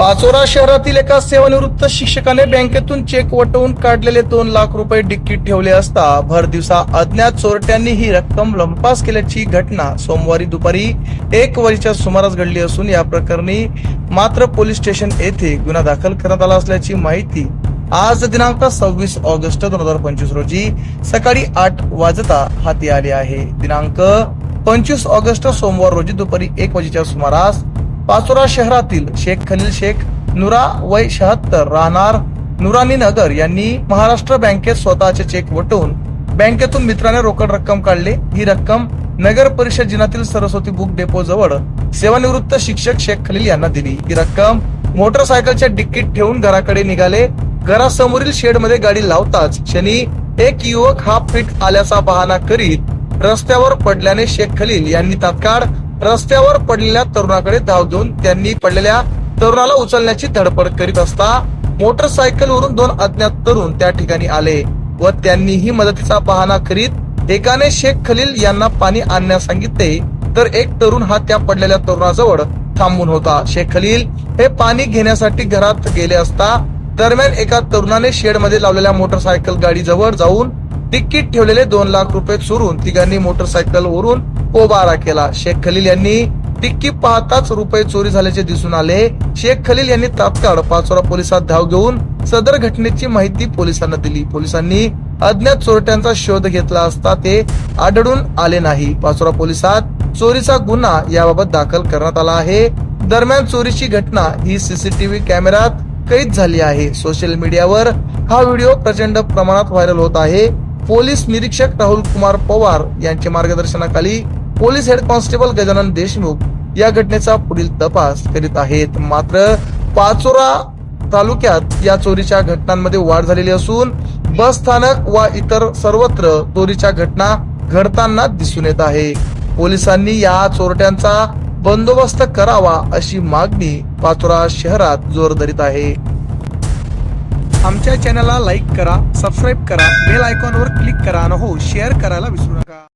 पाचोरा शहरातील एका सेवानिवृत्त शिक्षकाने बँकेतून चेक वटवून काढलेले दोन लाख रुपये डिक्कीत ठेवले असता भर दिवसा अज्ञात चोरट्यांनी ही रक्कम लंपास केल्याची घटना सोमवारी दुपारी एक वाजेच्या सुमारास घडली असून या प्रकरणी मात्र पोलीस स्टेशन येथे गुन्हा दाखल करण्यात आला असल्याची माहिती आज दिनांक सव्वीस ऑगस्ट दोन हजार पंचवीस रोजी सकाळी आठ वाजता हाती आली आहे. दिनांक पंचवीस ऑगस्ट सोमवार रोजी दुपारी एक वाजेच्या सुमारास पाचोरा शहरातील शेख खलील शेख नुरा वय शहात्तर राहणार नुरानी नगर यांनी महाराष्ट्र बँकेत स्वतःचे चेक वटवून बँकेतून मित्राने रोकड रक्कम काढली. ही रक्कम नगर परिषद जिल्ह्यातील सरस्वती बुक डेपो जवळ सेवानिवृत्त शिक्षक शेख खलील यांना दिली. ही रक्कम मोटरसायकलच्या डिक्कीत ठेवून घराकडे निघाले. घरासमोरील शेडमध्ये गाडी लावताच शनी एक युवक हा फिट आल्याचा बहाणा करीत रस्त्यावर पडल्याने शेख खलील यांनी तात्काळ रस्त्यावर पडलेल्या तरुणाकडे धाव घेऊन त्यांनी पडलेल्या तरुणाला उचलण्याची धडपड करीत असता मोटरसायकलवरून दोन अज्ञात तरुण त्या ठिकाणी आले व त्यांनीही मदतीचा बहाणा करीत एकाने शेख खलील यांना पाणी आणण्यास सांगितले. तर एक तरुण हा त्या पडलेल्या तरुणाजवळ थांबून होता. शेख खलील हे पाणी घेण्यासाठी घरात गेले असता दरम्यान एका तरुणाने शेडमध्ये लावलेल्या मोटरसायकल गाडी जवळ जाऊन तिकीट ठेवलेले दोन लाख रुपये चोरून तिघांनी मोटरसायकल वरून पोबारा केला. शेख खलील यांनी टिक्की पाहताच रुपये चोरी झाल्याचे दिसून आले. शेख खलील यांनी तात्काळ पाचोरा पोलिसात धाव घेऊन सदर घटनेची माहिती पोलिसांना दिली. पोलिसांनी अज्ञात चोरट्यांचा शोध घेतला असता ते आढळून आले नाही. पाचोरा पोलिसात चोरीचा गुन्हा याबाबत दाखल करण्यात आला आहे. दरम्यान चोरीची घटना ही सीसीटीव्ही कॅमेऱ्यात कैद झाली आहे. सोशल मीडियावर हा व्हिडिओ प्रचंड प्रमाणात व्हायरल होत आहे. पोलीस निरीक्षक राहुल कुमार पवार यांच्या मार्गदर्शनाखाली police head constable Gajanan Deshmukh या घटनेचा पुढील तपास करीत आहेत. मात्र पाचोरा तालुक्यात या चोरीच्या घटनांमध्ये वाढ झालेली असून बस स्थानक व इतर सर्वत्र चोरीच्या घटना घडताना दिसून येत आहे. पोलिसांनी या चोरट्यांचा बंदोबस्त करावा अशी मागणी पाचोरा शहरात जोर धरीत आहे. आमच्या चॅनलला लाईक करा सबस्क्राईब करा बेल आयकॉनवर क्लिक करा आणि हो शेअर करायला विसरू नका.